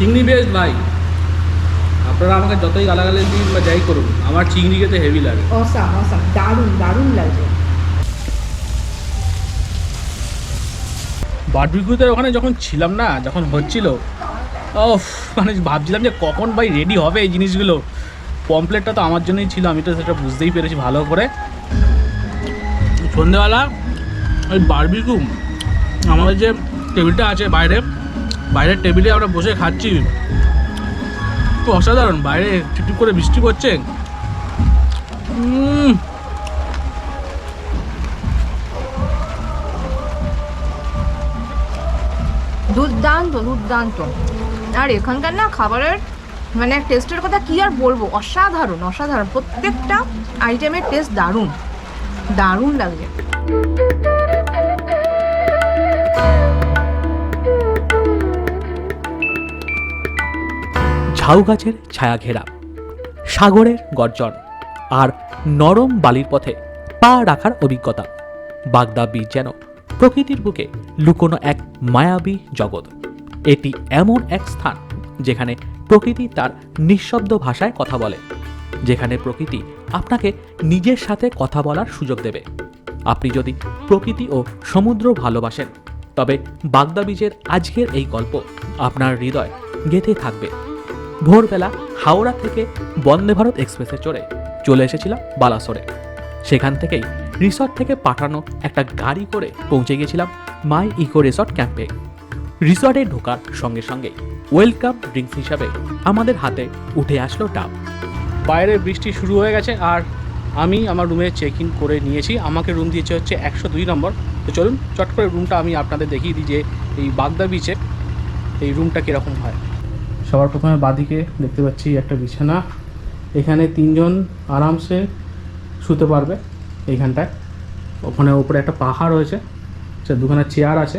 চিংড়ি বেশ ভাই। আপনারা আমাকে যতই গালাগালি দিন বা যাই করুন আমার চিংড়ি খেতে হেভি লাগে। অসাম অসাম দারুণ দারুণ লাগছে বারবিকিউতে ওখানে যখন ছিলাম না যখন হচ্ছিল ও মানে ভাবছিলাম যে কখন ভাই রেডি হবে এই জিনিসগুলো। পমপ্লেটটা তো আমার জন্যই ছিল আমি তো সেটা বুঝতেই পেরেছি ভালো করে। সন্ধেবেলা ওই বারবিকিউ আমাদের যে টেবিলটা আছে বাইরে বাইরের টেবিলে আমরা বসে খাচ্ছি। তো অসাধারণ, বাইরে টিপটিপ করে বৃষ্টি পড়ছে। দুর্দান্ত দুর্দান্ত। আর এখানকার না খাবারের মানে টেস্টের কথা কি আর বলব? অসাধারণ অসাধারণ। প্রত্যেকটা আইটেমের টেস্ট দারুণ। দারুণ লাগছে ঝাউ গাছের ছায়া ঘেরা সাগরের গর্জন আর নরম বালির পথে পা রাখার অভিজ্ঞতা। বাগদা বীজ যেন প্রকৃতির বুকে লুকোনো এক মায়াবী জগৎ। এটি এমন এক স্থান যেখানে প্রকৃতি তার নিঃশব্দ ভাষায় কথা বলে, যেখানে প্রকৃতি আপনাকে নিজের সাথে কথা বলার সুযোগ দেবে। আপনি যদি প্রকৃতি ও সমুদ্র ভালোবাসেন, তবে বাগদা বীজের আজকের এই গল্প আপনার হৃদয় গেঁথে থাকবে। ভোরবেলা হাওড়া থেকে বন্দে ভারত এক্সপ্রেসে চড়ে চলে এসেছিলাম বালাসোরে। সেখান থেকেই রিসর্ট থেকে পাঠানো একটা গাড়ি করে পৌঁছে গেছিলাম মাই ইকো রিসর্ট ক্যাম্পে। রিসর্টে ঢোকার সঙ্গে সঙ্গেই ওয়েলকাম ড্রিঙ্কস হিসাবে আমাদের হাতে উঠে আসলো ডাব বাইরে বৃষ্টি শুরু হয়ে গেছে আর আমি আমার রুমে চেক ইন করে নিয়েছি। আমাকে রুম দিয়েছে হচ্ছে একশো দুই নম্বর। তো চলুন চট করে রুমটা আমি আপনাদের দেখিয়ে দিই যে এই বাগদা বিচে এই রুমটা কীরকম হয়। সবার প্রথমে বাদিকে দেখতে পাচ্ছি একটা বিছানা। এখানে তিনজন আরামসে শুতে পারবে এইখানটায়। ওখানে উপরে একটা পাহাড় রয়েছে দুখানা চেয়ার আছে।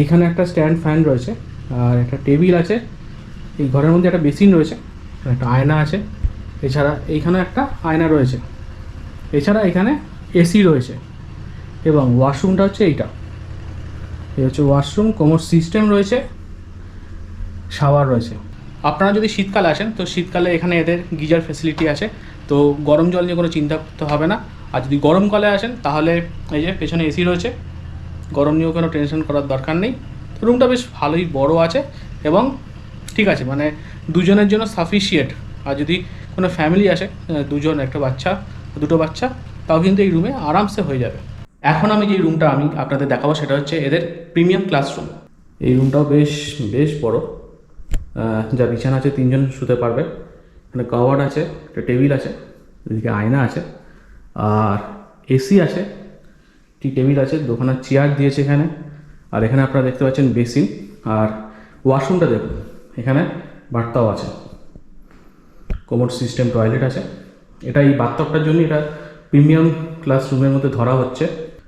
এইখানে একটা স্ট্যান্ড ফ্যান রয়েছে আর একটা টেবিল আছে। এই ঘরের মধ্যে একটা বেসিন রয়েছে, একটা আয়না আছে। এছাড়া এইখানে একটা আয়না রয়েছে। এছাড়া এখানে এসি রয়েছে এবং ওয়াশরুমটা হচ্ছে এইটা। এই হচ্ছে ওয়াশরুম, কোমর সিস্টেম রয়েছে। শাওয়ার রয়েছে। আপনারা যদি শীতকালে আসেন, তো শীতকালে এখানে এদের গিজার ফেসিলিটি আছে। তো গরম জল নিয়ে কোনো চিন্তা করতে হবে না। আর যদি গরমকালে আসেন, তাহলে এই যে পেছনে এসি রয়েছে, গরম নিয়েও কোনো টেনশন করার দরকার নেই। তো রুমটা বেশ ভালোই বড় আছে এবং ঠিক আছে মানে দুজনের জন্য সাফিসিয়েন্ট আর যদি কোনো ফ্যামিলি আসে দুজন, একটা বাচ্চা, দুটো বাচ্চা, তাও কিন্তু এই রুমে আরামসে হয়ে যাবে। এখন আমি যে রুমটা আমি আপনাদের দেখাবো, সেটা হচ্ছে এদের প্রিমিয়াম ক্লাসরুম এই রুমটাও বেশ বেশ বড়। যা বিছানা আছে তিনজন শুতে পারবে। এখানে কভার আছে, একটা টেবিল আছে, এদিকে আয়না আছে, আর এসি আছে টি টেবিল আছে দোকানের চেয়ার দিয়েছে এখানে, আর এখানে আপনারা দেখতে পাচ্ছেন বেসিন, আর ওয়াশরুমটা দেখুন, এখানে বার্তাও আছে, কোমোড সিস্টেম টয়লেট আছে, এটা এই বাথটবটার জন্য এটা প্রিমিয়াম ক্লাস রুমের মধ্যে ধরা হচ্ছে।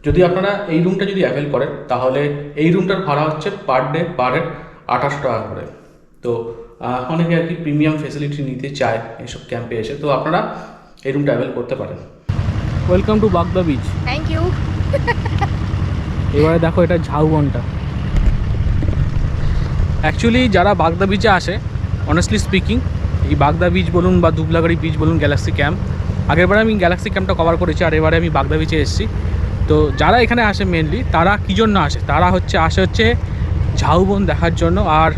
যদি আপনারা এই রুমটা যদি অ্যাভেল করেন, তাহলে এই রুমটার ভাড়া হচ্ছে পার ডে পার হেড আঠাশশো টাকা করে। তো অনেকে আর কি প্রিমিয়াম ফেসিলিটি নিতে চায় এইসব ক্যাম্পে এসে। তো আপনারা এই রুমটা অ্যাভেল করতে পারেন। Welcome to Bagda beach thank you এবারে দেখো এটা ঝাউবনটা। অ্যাকচুয়ালি যারা বাগদা বিচে আসে অনেস্টলি স্পিকিং এই বাগদা বিচ বলুন বা দুবলাগাড়ি বিচ বলুন গ্যালাক্সি ক্যাম্প আগেরবারে আমি গ্যালাক্সি ক্যাম্পটা কভার করেছি আর এবারে আমি বাগদা বিচে এসেছি। তো যারা এখানে আসে মেনলি তারা কী জন্য আসে? তারা হচ্ছে আসে হচ্ছে ঝাউবন দেখার জন্য। আর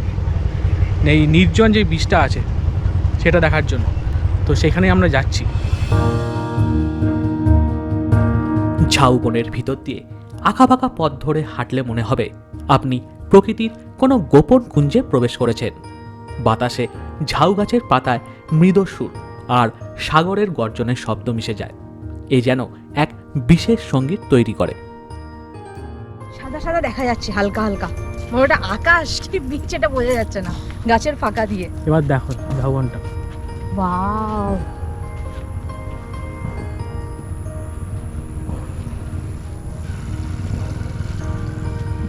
এই নির্জন যে বিচটা আছে সেটা দেখার জন্য। তো সেখানে আমরা যাচ্ছি। ঝাউবনের ভিতর দিয়ে আঁকাবাঁকা পথ ধরে হাঁটলে মনে হবে আপনি প্রকৃতির কোনো গোপন কুঞ্জে প্রবেশ করেছেন। বাতাসে ঝাউ গাছের পাতায় মৃদ সুর আর সাগরের গর্জনের শব্দ মিশে যায়। এ যেন এক বিশেষ সংগীত তৈরি করে। সাদা সাদা দেখা যাচ্ছে হালকা হালকা। ওটা আকাশ কি বিচ এটা বোঝা যাচ্ছে না। গাছের ফাঁকা দিয়ে। এবার দেখো ঝাউবনটা ওয়াও।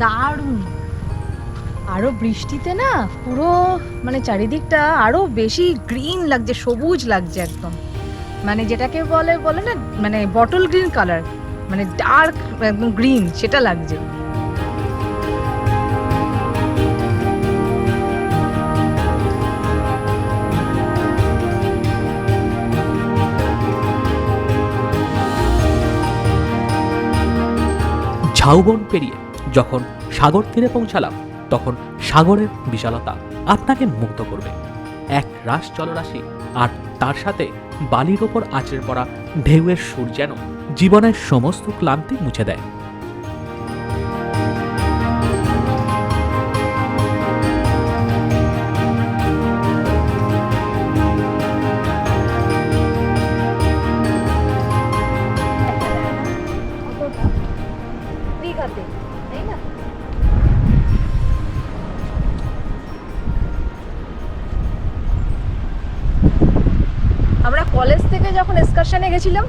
দারুণ। আরও বৃষ্টিতে না পুরো মানে চারিদিকটা আরও বেশি গ্রিন লাগছে সবুজ লাগছে একদম। মানে যেটাকে বলে বলে না মানে বটল গ্রিন কালার মানে ডার্ক একদম গ্রিন সেটা লাগছে। ঝাউবন পেরিয়ে যখন সাগর তীরে পৌঁছালাম, তখন সাগরের বিশালতা আপনাকে মুগ্ধ করবে। এক রাস জলরাশি আর তার সাথে বালির ওপর আঁচড়ে পড়া ঢেউয়ের সুর যেন জীবনের সমস্ত ক্লান্তি মুছে দেয়। যখন গেছিলাম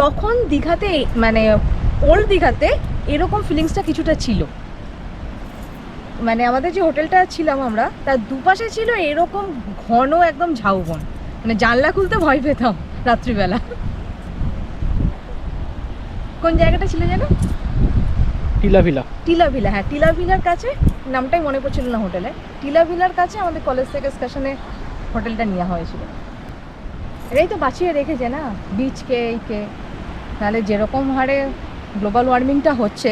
তখন দীঘাতে মানে ওল্ড দীঘাতে এরকম ফিলিংসটা কিছুটা ছিল। মানে আমাদের যে হোটেলটা ছিলাম আমরা তার দুপাশে ছিল এরকম ঘন একদম ঝাউবন। মানে জানলা খুলতে ভয় পেতাম রাত্রিবেলা। কোন জায়গাটা ছিল যেন? টিলা ভিলা। টিলা ভিলা হ্যাঁ টিলা ভিলার কাছে নামটাই মনে পড়ছিল না হোটেলে টিলা ভিলার কাছে আমাদের কলেজ থেকে এক্সকাশনে হোটেলটা নেওয়া হয়েছিল। এটাই তো বাঁচিয়ে রেখেছে না? বিচকে এইকে নাহলে যেরকম হারে গ্লোবাল ওয়ার্মিংটা হচ্ছে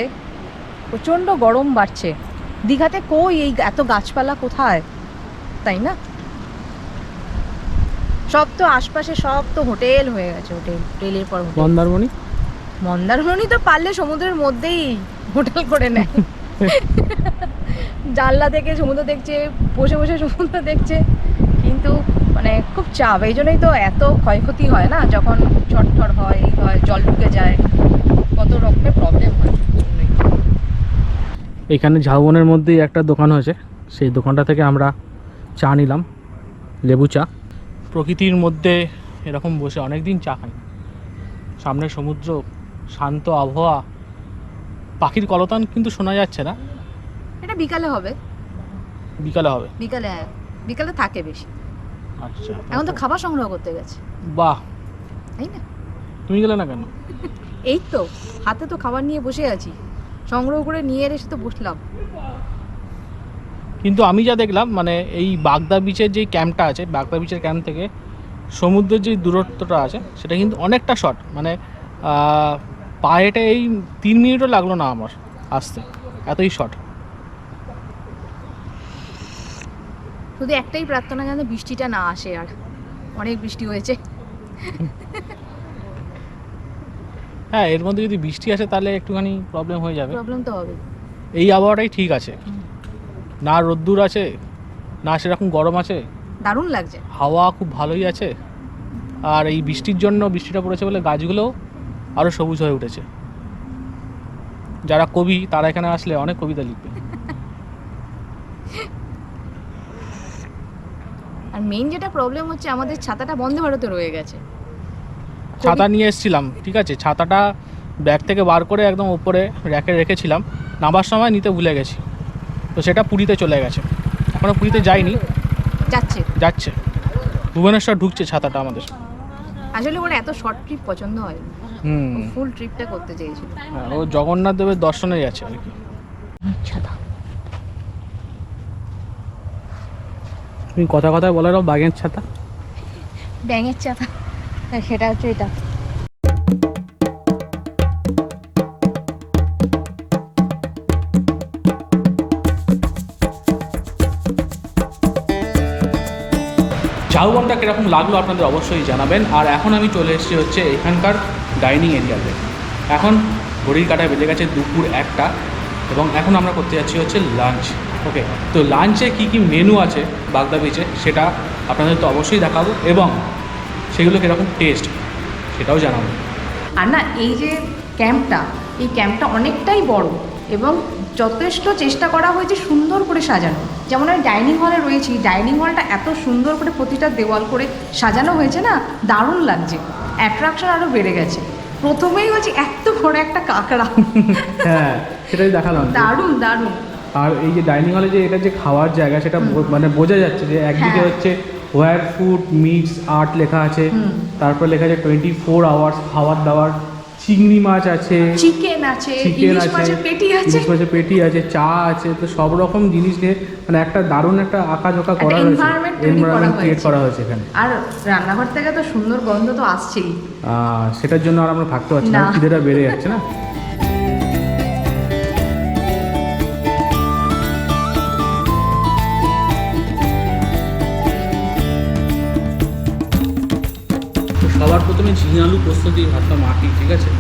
প্রচণ্ড গরম বাড়ছে। দীঘাতে কই এই এত গাছপালা কোথায়? তাই না? সব তো আশপাশে সব তো হোটেল হয়ে গেছে হোটেল হোটেলের পর মন্দারমণি? মন্দারমণি তো পারলে সমুদ্রের মধ্যেই হোটেল করে নেয়। জানলা থেকে সমুদ্র দেখছে বসে বসে সমুদ্র দেখছে কিন্তু মানে খুব চাপ এই জন্যই তো এত ক্ষয়ক্ষতি হয় না? যখন ঝড় হয় এই হয় জল ঢুকে যায় কত রকমের প্রবলেম হয়। এখানে ঝাউবনের মধ্যেই একটা দোকান হয়েছে। সেই দোকানটা থেকে আমরা চা নিলাম লেবু চা। প্রকৃতির মধ্যে এরকম বসে অনেক দিন চা খাই সামনে সমুদ্র শান্ত আবহাওয়া পাখির কলতান কিন্তু শোনা যাচ্ছে না। এটা বিকালে হবে। বিকালে হবে। বিকালে হ্যাঁ। বিকালে থাকে বেশি। আচ্ছা এখন তো খাবার সংগ্রহ করতে গেছে। বাহ। তাই না? তুমি গেলে না কেন? এই তো হাতে তো খাবার নিয়ে বসে আছি। সংগ্রহ করে নিয়ে এসে তো বসলাম। কিন্তু আমি যা দেখলাম মানে এই বাগদা বিচের যে ক্যাম্পটা আছে বাগদা বিচের ক্যাম্প থেকে সমুদ্রের যে দূরত্বটা আছে সেটা কিন্তু অনেকটা শর্ট মানে পায়েটা এই তিন মিনিটও লাগল না আমার আসতে। এতই শর্ট শুধু একটাই প্রার্থনা যেন বৃষ্টিটা না আসে আর অনেক বৃষ্টি হয়েছে। হ্যাঁ এর মধ্যে যদি বৃষ্টি আসে তাহলে একটুখানি প্রবলেম হয়ে যাবে। প্রবলেম তো হবে এই আবহাওয়াটাই ঠিক আছে। না রোদ্দুর আছে না সেরকম গরম আছে। দারুণ লাগছে। হাওয়া খুব ভালোই আছে। আর এই বৃষ্টির জন্য বৃষ্টিটা পড়েছে বলে গাছগুলো আরও সবুজ হয়ে উঠেছে। যারা কবি তারা এখানে আসলে অনেক কবিতা লিখবে। মেইন যেটা প্রবলেম হচ্ছে আমাদের ছাতাটা বন্ধ ভারতে রয়ে গেছে। ছাতা নিয়ে এসেছিলাম ঠিক আছে? ছাতাটা ব্যাগ থেকে বার করে একদম উপরে র্যাকে রেখেছিলাম নামার সময় নিতে ভুলে গেছি। তো সেটা পুরীতে চলে গেছে। এখনও পুরীতে যাইনি। যাচ্ছে। যাচ্ছে। ভুবনেশ্বর ঢুকছে ছাতাটা আমাদের। আসলে ওর এত শর্ট ট্রিপ পছন্দ হয়। হুম। ফুল ট্রিপটা করতে চেয়েছিল। হ্যাঁ, ও জগন্নাথ দেবের দর্শনে যাচ্ছে আর কি। তুমি কথা কথায় বলে দাও বাগের ছাতা। ব্যাঙের ছাতা। সেটা হচ্ছে এটা। ঝাউবনটা কীরকম লাগল আপনাদের অবশ্যই জানাবেন। আর এখন আমি চলে এসেছি হচ্ছে এখানকার ডাইনিং এরিয়াতে। এখন ঘড়ির কাটায় বেজে গেছে দুপুর একটা। এবং এখন আমরা করতে যাচ্ছি হচ্ছে লাঞ্চ। ওকে তো লাঞ্চে কী কী মেনু আছে বাগদা বিচে সেটা আপনাদের তো অবশ্যই দেখাবো এবং সেগুলো কীরকম টেস্ট সেটাও জানাব। আর না এই যে ক্যাম্পটা এই ক্যাম্পটা অনেকটাই বড় এবং যথেষ্ট চেষ্টা করা হয়েছে সুন্দর করে সাজানো। যেমন আমি ডাইনিং হলে রয়েছি ডাইনিং হলটা এত সুন্দর করে প্রতিটা দেওয়াল করে সাজানো হয়েছে না দারুণ লাগছে। অ্যাট্রাকশন আরও বেড়ে গেছে। প্রথমেই বলছি এত বড় একটা কাঁকড়া। হ্যাঁ সেটাই দেখালাম। দারুণ দারুণ। আর এই যে ডাইনিং হলে যে এটা যে খাওয়ার জায়গা সেটা মানে বোঝা যাচ্ছে যে একদিকে হ্যাঁ। হচ্ছে হোয়ার ফুড মিটস আর্ট লেখা আছে তারপর লেখা আছে টোয়েন্টি ফোর আওয়ার্স খাবার দাবার চিংড়ি মাছ আছে। চিকেন আছে চিকেন আছে পেটি আছে। ইলিশ মাছের পেটি আছে চা আছে তো সব রকম জিনিস নিয়ে মানে একটা দারুণ একটা আঁকা ঝোঁকা করা হয়েছে এনভায়রনমেন্ট ক্রিয়েট। করা হয়েছে এখানে। আর রান্নাঘর থেকে তো সুন্দর গন্ধ তো আসছেই। আহ, সেটার জন্য আর আমরা থাকতে পারছি না না। খিদেটা বেড়ে যাচ্ছে না? ঝিঙে আলু পোস্ত দিয়ে ভাতটা মাখি ঠিক আছে?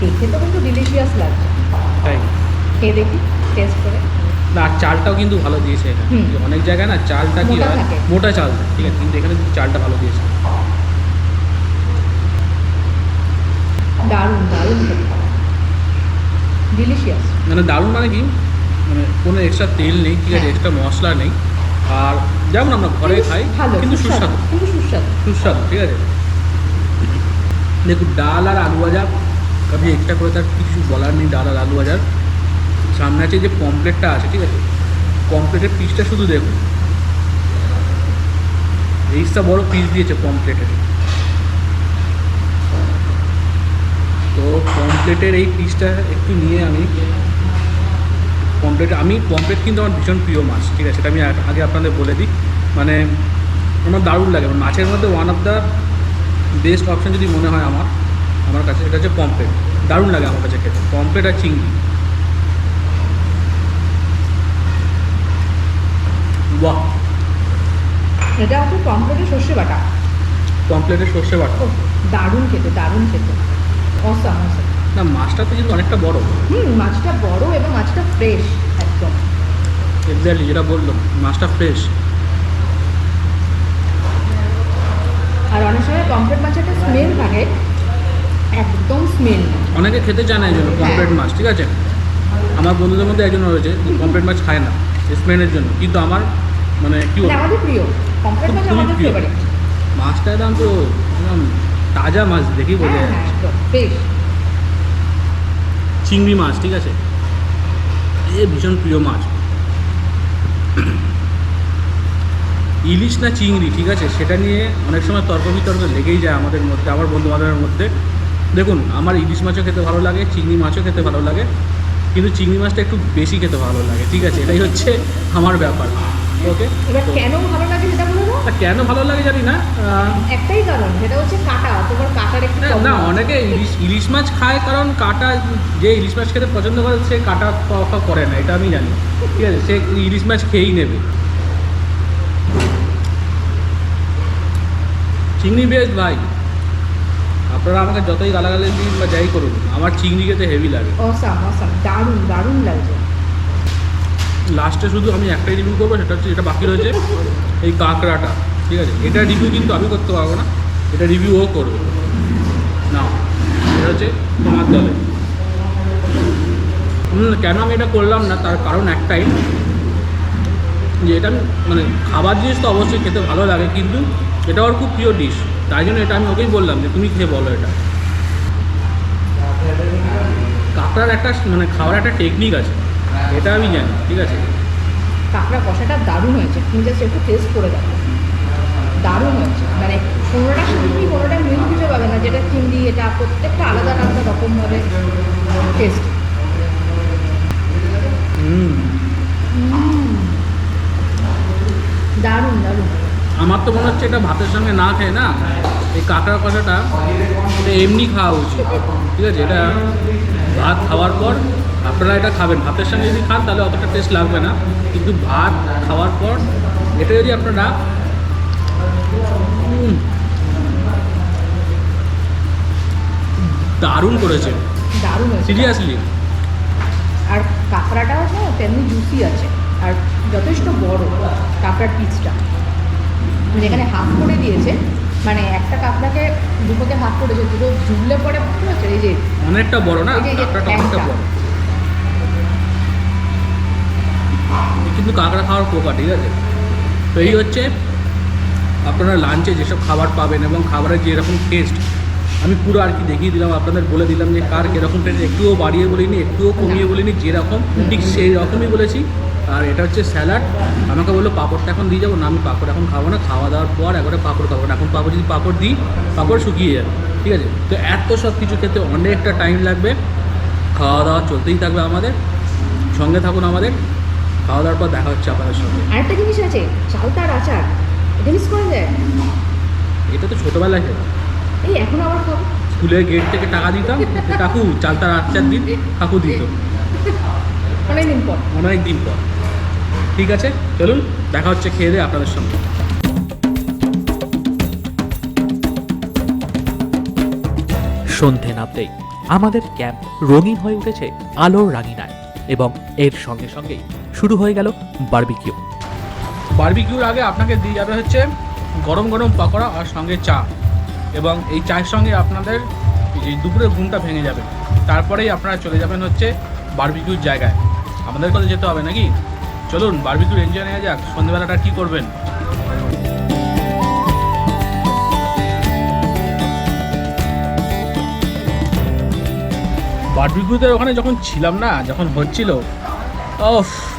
দেখে তো কিন্তু ডিলিশিয়াস লাগছে। তাই? খেয়ে দেখি টেস্ট করে। না চালটাও কিন্তু ভালো দিয়েছে এখানে। অনেক জায়গায় না চালটা কি হয়? মোটা চাল ঠিক আছে কিন্তু এখানে চালটা ভালো দিয়েছে। দারুণ দারুণ ডিলিশিয়াস মানে দারুণ মানে কি? মানে কোনো এক্সট্রা তেল নেই ঠিক আছে হ্যাঁ। এক্সট্রা মশলা নেই। আর যেমন আমরা ঘরে খাই কিন্তু সুস্বাদু। কিন্তু সুস্বাদু। সুস্বাদু ঠিক আছে। দেখুন, ডাল আর আলু ভাজা আপনি এক্সট্রা করে তার কিছু বলার নেই, ডাল আর আলু ভাজার। সামনে আছে যে পমপ্লেটটা আছে, ঠিক আছে? পমপ্লেটের পিসটা শুধু দেখুন। এইসটা বড় পিস দিয়েছে পমপ্লেটের তো পমপ্লেটের এই পিসটা একটু নিয়ে আমি পমপ্লেট আমি পমপ্লেট কিন্তু আমার ভীষণ প্রিয় মাছ, ঠিক আছে? সেটা আমি আগে আপনাদের বলে দিই। মানে আমার দারুণ লাগে। মাছের মধ্যে one of the best option যদি মনে হয় আমার আমার কাছে সেটা হচ্ছে পমপ্লেট দারুণ লাগে আমার কাছে খেতে। পমপ্লেট আর চিংড়ি। বাহ। এটা হচ্ছে কমপ্লিটে সর্ষে বাটা। পমপ্লেটের সর্ষে বাটা? দারুণ খেতে দারুণ খেতে। অসাম অসাম না মাছটা তো কিন্তু অনেকটা বড়। হুম মাছটা বড় এবং মাছটা ফ্রেশ একদম। এক্স্যাক্টলি যেটা বলল মাছটা ফ্রেশ আর অনেক সময় পমফ্রেট মাছের একটা স্মেল থাকে একদম স্মেল অনেকে খেতে চায় না এই জন্য পমপ্লেট মাছ ঠিক আছে? আমার বন্ধুদের মধ্যে একজন রয়েছে পমপ্লেট মাছ খায় না স্মেলের জন্য। কিন্তু আমার মানে কি বলব? আমাদের প্রিয়। পমফ্রেট মাছ আমাদের প্রিয়। ফেভারিট মাছটা একদম পুরো একদম তাজা মাছ দেখি বোঝা হ্যাঁ চিংড়ি মাছ ঠিক আছে? এ ভীষণ প্রিয় মাছ। ইলিশ না চিংড়ি ঠিক আছে? সেটা নিয়ে অনেক সময় তর্ক বিতর্ক লেগেই যায় আমাদের মধ্যে আমার বন্ধু বান্ধবের মধ্যে। দেখুন আমার ইলিশ মাছও খেতে ভালো লাগে চিংড়ি মাছও খেতে ভালো লাগে কিন্তু চিংড়ি মাছটা একটু বেশি খেতে ভালো লাগে ঠিক আছে? এটাই হচ্ছে আমার ব্যাপার ওকে? কেন ভালো লাগে সেটা কেন ভালো লাগে জানি না একটাই কারণ সেটা হচ্ছে কাটা তোমার কাটার একটু না। অনেকে ইলিশ ইলিশ মাছ খায় কারণ কাটা যে ইলিশ মাছ খেতে পছন্দ করে সে কাটা করে না এটা আমি জানি ঠিক আছে? সে ইলিশ মাছ খেয়েই নেবে। চিংড়ি বেশ ভাই। আপনারা আমাকে যতই গালাগালি দিন বা যাই করুন আমার চিংড়ি খেতে হেভি লাগে। অসাম অসাম দারুণ দারুণ লাগছে। লাস্টে শুধু আমি একটাই রিভিউ করব সেটা হচ্ছে যেটা বাকি রয়েছে এই কাঁকড়াটা ঠিক আছে? এটা রিভিউ কিন্তু আমি করতে পারব না এটা রিভিউ ও করবে। না এটা হচ্ছে তোমার দলে। কেন আমি এটা করলাম না তার কারণ একটাই যে এটা মানে খাবার জিনিস তো অবশ্যই খেতে ভালো লাগে কিন্তু এটা আমার খুব প্রিয় ডিশ তাই জন্য এটা আমি ওকেই বললাম যে তুমি খেয়ে বলো এটা। কাঁকড়ার একটা মানে খাওয়ার একটা টেকনিক আছে, এটা আমি জানি, ঠিক আছে? কাঁকড়া কষাটা দারুণ হয়েছে, তুমি জাস্ট একটু টেস্ট করে দেখো। দারুণ হয়েছে মানে কোনোটা চিংড়ি কোনোটা মিল খুঁজে পাবে না, যেটা চিংড়ি, এটা প্রত্যেকটা আলাদা আলাদা রকমভাবে টেস্ট হুম দারুণ দারুণ আমার তো মনে হচ্ছে এটা ভাতের সঙ্গে না খেয়ে না এই কাঁকড়া কষাটা এটা এমনি খাওয়া উচিত ঠিক আছে? এটা ভাত খাওয়ার পর আপনারা এটা খাবেন। ভাতের সঙ্গে যদি খান তাহলে অতটা টেস্ট লাগবে না কিন্তু ভাত খাওয়ার পর এটা যদি আপনারা দারুণ করেছে দারুণ সিরিয়াসলি আর কাঁকড়াটাও তেমনি জুসি আছে আর যথেষ্ট বড় কাঁকড়ার পিসটা যেখানে হাফ করে দিয়েছে মানে একটা কাঁকড়াকে দুটোকে হাফ করেছে দুটো ঝুললে পরে বুঝতে পারছ এই যে অনেকটা বড় না? অনেকটা বড়। কিন্তু কাঁকড়া খাওয়ার পোকা ঠিক আছে? তো এই হচ্ছে আপনারা লাঞ্চে যেসব খাবার পাবেন এবং খাবারের যেরকম টেস্ট আমি পুরো আর কি দেখিয়ে দিলাম আপনাদের বলে দিলাম যে কার কীরকম টেস্ট একটুও বাড়িয়ে বলিনি একটুও কমিয়ে বলিনি যেরকম ঠিক সেই রকমই বলেছি। আর এটা হচ্ছে স্যালাড। আমাকে বলল পাঁপড়টা এখন দিয়ে যাব। না আমি পাঁপড় এখন খাব না খাওয়া দাওয়ার পর একবারে পাঁপড় খাব না। এখন পাঁপড় যদি পাঁপড় দিই পাঁপড় শুকিয়ে যাবে। ঠিক আছে? তো এত সব কিছু খেতে অনেকটা টাইম লাগবে। খাওয়া দাওয়া চলতেই থাকবে আমাদের। সঙ্গে থাকুন আমাদের। খাওয়া দাওয়ার পর দেখা হচ্ছে আপনাদের সঙ্গে। আরেকটা জিনিস আছে চালতার আচার। এটা মিস করা যায়? এটা তো ছোটোবেলায় খেতাম। এই এখন আবার খাব? স্কুলের গেট থেকে টাকা দিতাম। কাকু চালতার আচার দিন কাকু দিত। অনেকদিন পর। অনেক দিন পর। ঠিক আছে? চলুন দেখা হচ্ছে খেয়ে দিয়ে আপনাদের সঙ্গে। সন্ধে নামতেই আমাদের ক্যাম্প রঙিন হয়ে উঠেছে আলোর রাঙিনায় এবং এর সঙ্গে সঙ্গেই শুরু হয়ে গেল বার্বিকিউ। বার্বিকিউর আগে আপনাকে দিয়ে যাবে হচ্ছে গরম গরম পকোড়া আর সঙ্গে চা। এবং এই চায়ের সঙ্গে আপনাদের এই দুপুরের ঘুমটা ভেঙে যাবে। তারপরেই আপনারা চলে যাবেন হচ্ছে বারবিকিউর জায়গায়। আমাদের কথা যেতে হবে নাকি? চলুন বারবিকিউর এনজয় নেওয়া যাক, সন্ধ্যেবেলাটা কী করবেন? বারবিকিউতে ওখানে যখন ছিলাম না, যখন হচ্ছিল ও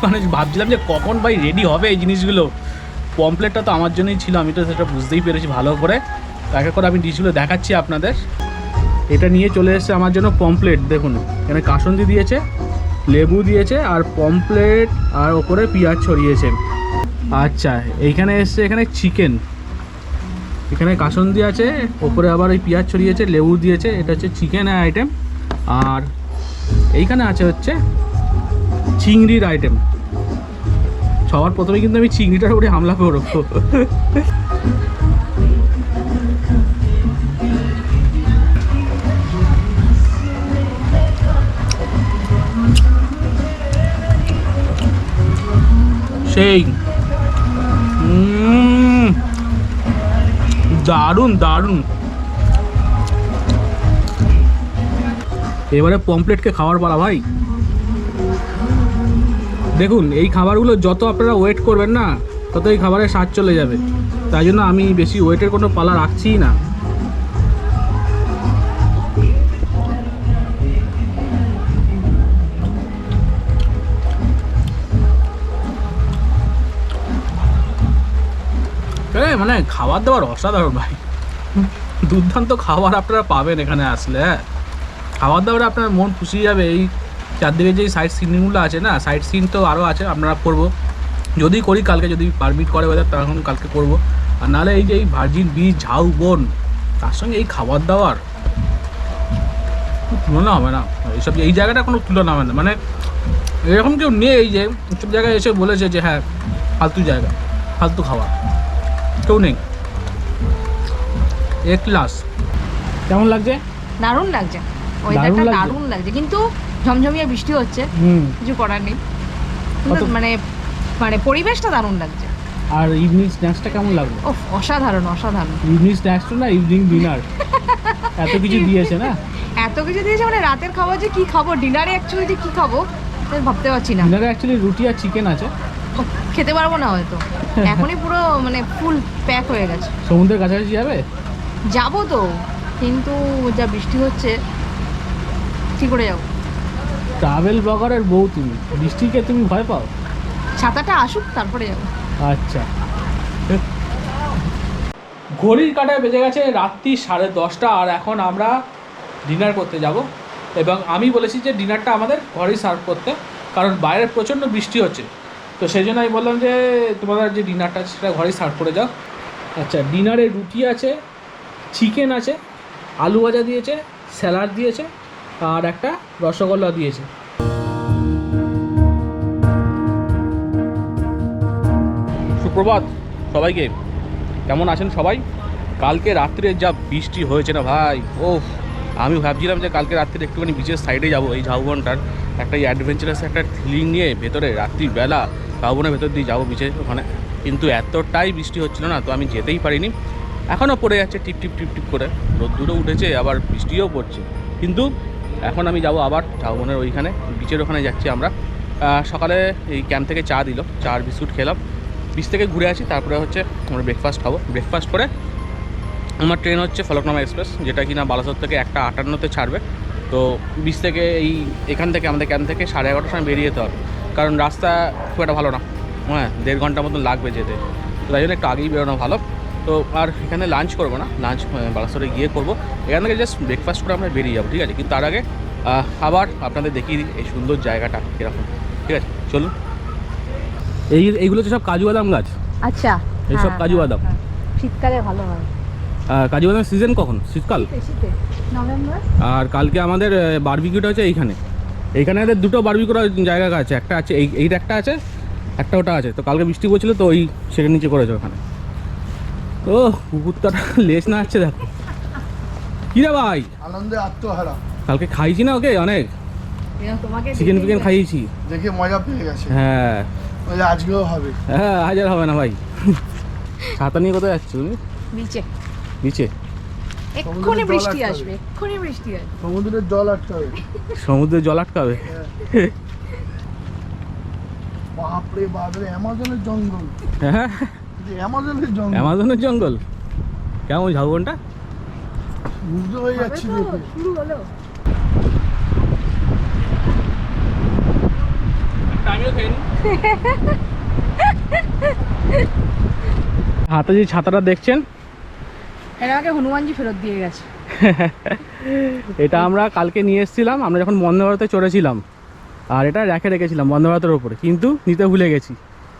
মানে ভাবছিলাম যে কখন ভাই রেডি হবে এই জিনিসগুলো। পমপ্লেটটা তো আমার জন্যই ছিল, আমি তো সেটা বুঝতেই পেরেছি ভালো করে। এক এক করে আমি ডিশগুলো দেখাচ্ছি আপনাদের। এটা নিয়ে চলে এসেছে আমার জন্য পমপ্লেট দেখুন। এখানে কাসন্দি দিয়েছে। লেবু দিয়েছে আর পমপ্লেট আর ওপরে পেঁয়াজ ছড়িয়েছে। আচ্ছা এইখানে এসছে, এখানে চিকেন। এখানে কাসন্দি আছে, ওপরে আবার ওই পেঁয়াজ ছড়িয়েছে, লেবু দিয়েছে, এটা হচ্ছে চিকেন আইটেম। আর এইখানে আছে হচ্ছে চিংড়ির আইটেম। সবার প্রথমে কিন্তু আমি চিংড়িটার উপরে হামলা করব। সেই। দারুণ দারুণ। এবারে পমপ্লেটকে খাওয়ার পালা ভাই। দেখুন, এই খাবারগুলো যত আপনারা ওয়েট করবেন না তত এই খাবারের স্বাদ চলে যাবে। তাই জন্য আমি বেশি ওয়েটের কোনো পালা রাখছিই না। মানে খাবার দাবার অসাধারণ ভাই। দুর্দান্ত খাবার আপনারা পাবেন এখানে আসলে হ্যাঁ। খাবার দাবার আপনার মন খুশি যাবে। এই চারদিকে যে সাইড সিনগুলো আছে না সাইড সিন তো আরও আছে, আমরা করব। যদি করি কালকে, যদি পারমিট করে ওদের তখন কালকে করব। আর নাহলে এই যে এই ভার্জিন বীজ ঝাউ, বন, তার সঙ্গে এই খাবার দাবার তুলনা হবে না। এইসব এই জায়গাটা কোনো তুলনা হবে না। মানে এরকম কেউ নেই এই যে সব জায়গায় এসে বলেছে যে হ্যাঁ ফালতু জায়গা, ফালতু খাওয়া কেউ নেই। এ ক্লাস কেমন লাগছে? দারুণ লাগছে। ওয়েদারটা লাগছে? দারুণ লাগছে। কিন্তু ঝমঝমিয়ে বৃষ্টি হচ্ছে। হুম। কিছু করার নেই। কিন্তু কত- মানে মানে পরিবেশটা দারুণ লাগছে। আর ইভিনিং স্ন্যাক্সটা কেমন লাগল? ও অসাধারণ অসাধারণ। ইভিনিং স্ন্যাক্সটা না ইভিনিং ডিনার এত কিছু দিয়েছে না? এত কিছু দিয়েছে মানে রাতের খাবার যে কি খাব? ডিনারে অ্যাকচুয়ালি যে কি খাব? ভাবতে পারছি না। ডিনারে অ্যাকচুয়ালি রুটি আর চিকেন আছে। খেতে পারব না হয়তো। এখনই পুরো মানে ফুল প্যাক হয়ে গেছে। সমুদ্রের কাছাকাছি যাবে? যাব তো কিন্তু যা বৃষ্টি হচ্ছে কি করে যাব? ট্রাভেল ব্লগারের বউ তুমি। বৃষ্টিকে তুমি ভয় পাও? ছাতাটা আসুক তারপরে যাব। আচ্ছা। ঘড়ির কাটায় বেজে গেছে রাত্রি সাড়ে দশটা আর এখন আমরা ডিনার করতে যাব। এবং আমি বলেছি যে ডিনারটা আমাদের ঘরেই সার্ভ করতে কারণ বাইরে প্রচণ্ড বৃষ্টি হচ্ছে। তো সেই জন্য আমি বললাম যে, তোমাদের যে ডিনারটা সেটা ঘরেই সার্ভ করে যাও। আচ্ছা ডিনারে রুটি আছে চিকেন আছে, আলু ভাজা দিয়েছে স্যালাড দিয়েছে, আর একটা রসগোল্লা দিয়েছে। সুপ্রভাত, সবাইকে। কেমন আছেন সবাই? কালকে রাত্রে যা বৃষ্টি হয়েছে না ভাই ও আমি ভাবছিলাম যে কালকে রাত্রে একটুখানি বিচের সাইডে যাব, এই ঝাউবনটার। একটা অ্যাডভেঞ্চারাস একটা থ্রিলিং নিয়ে ভেতরে রাত্রিবেলা ঝাউবনের ভেতর দিয়ে যাব বিচে ওখানে। কিন্তু এতটাই বৃষ্টি হচ্ছিল না, তো আমি যেতেই পারিনি। এখনও পড়ে যাচ্ছে টিপ টিপ টিপ টিপ করে। রোদ্দুরও উঠেছে, আবার বৃষ্টিও পড়ছে। কিন্তু এখন আমি যাব আবার ঝাউবনের ওইখানে বিচের ওখানে যাচ্ছি আমরা। সকালে এই ক্যাম্প থেকে চা দিল, চা আর বিস্কুট খেলাম। বিচ থেকে ঘুরে আসি, তারপরে হচ্ছে আমরা ব্রেকফাস্ট খাব। ব্রেকফাস্ট করে আমার ট্রেন হচ্ছে ফলকনামা এক্সপ্রেস যেটা কিনা বালাসোর থেকে একটা আটান্নতে ছাড়বে। তো বিচ থেকে এই এখান থেকে, আমাদের ক্যাম্প থেকে সাড়ে এগারোটার সময় বেরিয়ে যেতে হবে। কারণ রাস্তা খুব একটা ভালো না। হ্যাঁ দেড় ঘণ্টার মতন লাগবে যেতে। তো তাই জন্য একটু আগেই বেরোনো ভালো। তো আর এখানে লাঞ্চ করব না। লাঞ্চ বালাসোরে গিয়ে করব। এখান থেকে জাস্ট ব্রেকফাস্ট করে আমরা বেরিয়ে যাব ঠিক আছে? কিন্তু তার আগে আবার আপনাদের দেখিয়ে দিই এই সুন্দর জায়গাটা কীরকম ঠিক আছে? চলুন। এই এইগুলো তো সব কাজু বাদাম গাছ? আচ্ছা। এইসব হ্যাঁ, কাজু হ্যাঁ, বাদাম। হ্যাঁ। শীতকালে ভালো হয়। কাজু বাদাম সিজন কখন? শীতকাল? আর কালকে আমাদের বারবিকিউটা হচ্ছে এইখানে। এইখানে আমাদের দুটো বারবি করার জায়গা আছে একটা আছে এই এইটা একটা আছে একটা ওটা আছে। তো কালকে বৃষ্টি পড়ছিল তো ওই সেটা নিচে করেছে ওখানে। ও কুকুরটা লেজ না আসছে দেখো। কি রে ভাই? আনন্দে আত্মহারা। কালকে খাইছি না ওকে অনেক? তোমাকে চিকেন ফিকেন খাইয়েছি। দেখে মজা পেয়ে গেছে। হ্যাঁ। আজকেও হবে। হ্যাঁ হাজার হবে না ভাই। ছাতা নিয়ে কোথায় যাচ্ছ তুমি? নিচে। নিচে? এক্ষুনি জল বৃষ্টি আটকাবে। আসবে এক্ষুনি বৃষ্টি আসবে। সমুদ্রের জল আটকাবে। সমুদ্রে জল আটকাবে? বাপরে বাপরে অ্যামাজনের জঙ্গল। হ্যাঁ। অ্যামাজনের জঙ্গল। অ্যামাজনের জঙ্গল? কেমন ঝাউবনটা? মুগ্ধ হয়ে যাচ্ছি শুরু হলো। হাতে যে ছাতাটা দেখছেন এটা আমাকে হনুমানজি ফেরত দিয়ে গেছে। এটা আমরা কালকে নিয়ে এসেছিলাম আমরা যখন বন্দে ভারতে চড়েছিলাম আর এটা রেখে রেখেছিলাম বন্দে ভারতের ওপরে কিন্তু নিতে ভুলে গেছি।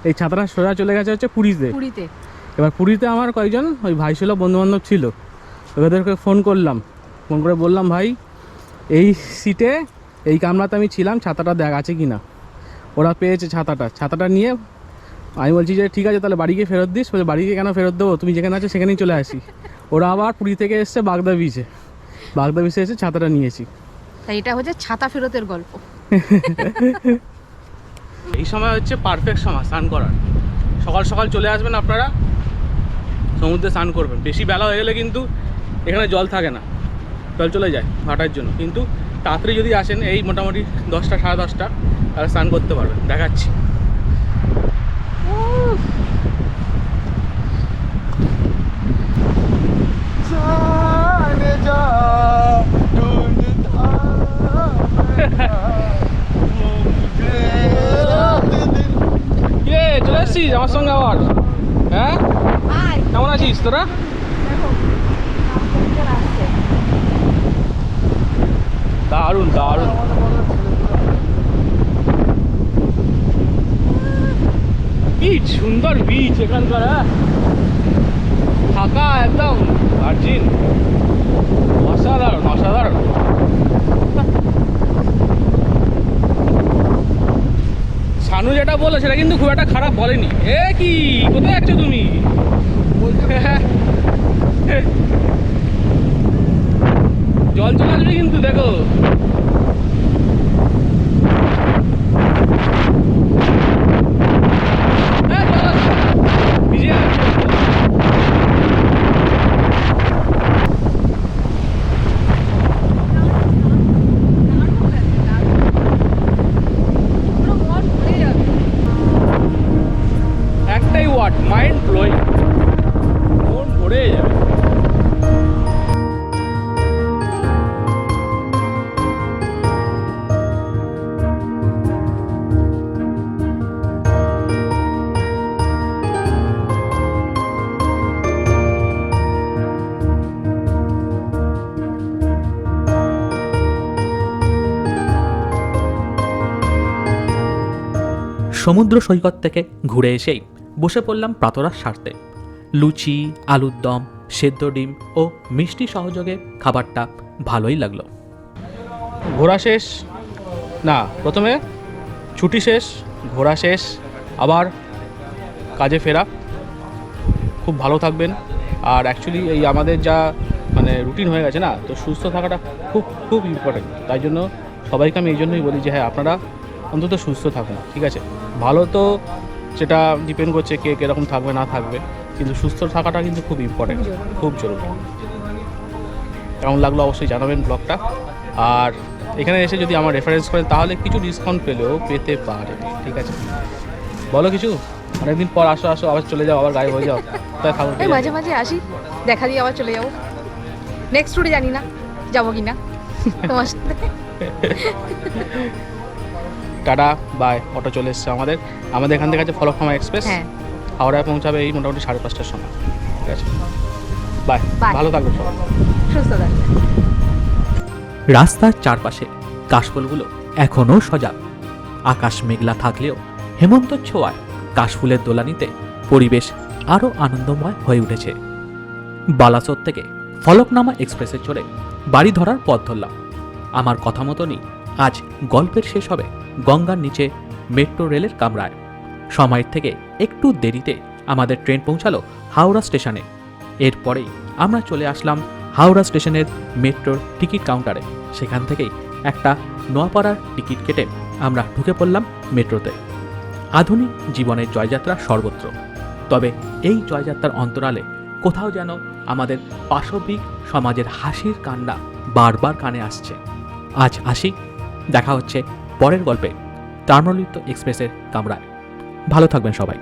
এই ছাতাটা সোজা চলে গেছে হচ্ছে পুরীতে। পুরীতে। এবার পুরীতে আমার কয়েকজন ওই ভাই ছিল বন্ধু বান্ধব ছিল। ওদেরকে ফোন করলাম ফোন করে বললাম ভাই এই সিটে এই কামরাতে আমি ছিলাম ছাতাটা দেখ আছে কি না ওরা পেয়েছে ছাতাটা। ছাতাটা নিয়ে আমি বলছি যে ঠিক আছে তাহলে বাড়ি গিয়ে ফেরত দিস বাড়ি গিয়ে কেন ফেরত দেবো? তুমি যেখানে আছো সেখানেই চলে আসি। ওরা আবার পুরী থেকে এসছে বাগদা বিচে বাগদা বিচে এসে ছাতাটা নিয়েছি। তাই এটা হচ্ছে ছাতা ফেরতের গল্প। এই সময় হচ্ছে পারফেক্ট সময় স্নান করার। সকাল সকাল চলে আসবেন আপনারা সমুদ্রে স্নান করবেন। বেশি বেলা হয়ে গেলে কিন্তু এখানে জল থাকে না। জল চলে যায় ভাটার জন্য। কিন্তু তাড়াতাড়ি যদি আসেন এই মোটামুটি দশটা সাড়ে দশটা তাহলে স্নান করতে পারবেন। দেখাচ্ছি। কে চলে আসছিস আমার সঙ্গে আবার? হ্যাঁ? কেমন আছিস তোরা? দারুণ দারুণ। কি সুন্দর বিচ এখানকার হ্যাঁ? ফাঁকা একদম ভার্জিন অসাধারণ অসাধারণ সানু যেটা বলল, সেটা কিন্তু খুব একটা খারাপ বলেনি। এ কি? কোথায় যাচ্ছ তুমি? জল চলে আসবে কিন্তু, দেখো। সমুদ্র সৈকত থেকে ঘুরে এসেই বসে পড়লাম প্রাতরার সারতে। লুচি, আলুর দম, সেদ্ধ ডিম ও মিষ্টি সহযোগে খাবারটা ভালোই লাগল। ঘোরা শেষ? না, প্রথমে ছুটি শেষ, ঘোরা শেষ, আবার কাজে ফেরা। খুব ভালো থাকবেন। আর অ্যাকচুয়ালি এই আমাদের যা মানে রুটিন হয়ে গেছে না, তো সুস্থ থাকাটা খুব খুব ইম্পর্টেন্ট তাই জন্য সবাইকে আমি এই জন্যই বলি যে হ্যাঁ আপনারা অন্তত সুস্থ থাকুন ঠিক আছে? ভালো তো সেটা ডিপেন্ড করছে কে কীরকম থাকবে না থাকবে কিন্তু সুস্থ থাকাটা কিন্তু খুব ইম্পর্টেন্ট খুব জরুরি। কেমন লাগল অবশ্যই জানাবেন ব্লগটা। আর এখানে এসে যদি আমার রেফারেন্স করেন তাহলে কিছু ডিসকাউন্ট পেলেও পেতে পারে ঠিক আছে? বলো কিছু? অনেকদিন পর আসো আসো আবার চলে যাও আবার গায়ে হয়ে যাও। তাই খাব এই মাঝে মাঝে আসি দেখা দিয়ে আবার চলে যাব। নেক্সট টুরে জানি না যাব কি না তোমার সাথে। টাটা বাই অটো চলে এসছে আমাদের। আমাদের এখান থেকে আছে ফলকনামা এক্সপ্রেস হ্যাঁ। হাওড়ায় পৌঁছাবে এই মোটামুটি সাড়ে পাঁচটার সময়। ঠিক আছে? বাই ভালো থাকবে সবাই। সুস্থ থাকবে রাস্তার চারপাশে কাশফুলগুলো এখনও সজাগ। আকাশ মেঘলা থাকলেও হেমন্ত ছোঁয়ায় কাশফুলের দোলানিতে পরিবেশ আরও আনন্দময় হয়ে উঠেছে। বালাসোর থেকে ফলকনামা এক্সপ্রেসে চড়ে বাড়ি ধরার পথ ধরলাম। আমার কথা মতনই আজ গল্পের শেষ হবে গঙ্গার নিচে মেট্রো রেলের কামরায়। সময়ের থেকে একটু দেরিতে আমাদের ট্রেন পৌঁছালো হাওড়া স্টেশনে। এরপরেই আমরা চলে আসলাম হাওড়া স্টেশনের মেট্রোর টিকিট কাউন্টারে। সেখান থেকেই একটা নোয়াপাড়ার টিকিট কেটে আমরা ঢুকে পড়লাম মেট্রোতে। আধুনিক জীবনের জয়যাত্রা সর্বত্র। তবে এই জয়যাত্রার অন্তরালে কোথাও যেন আমাদের পাশবিক সমাজের হাসির কান্না বারবার কানে আসছে। আজ আসি, দেখা হচ্ছে পরের গল্পে তাম্রলিপ্ত এক্সপ্রেসের কামরায়। ভালো থাকবেন সবাই।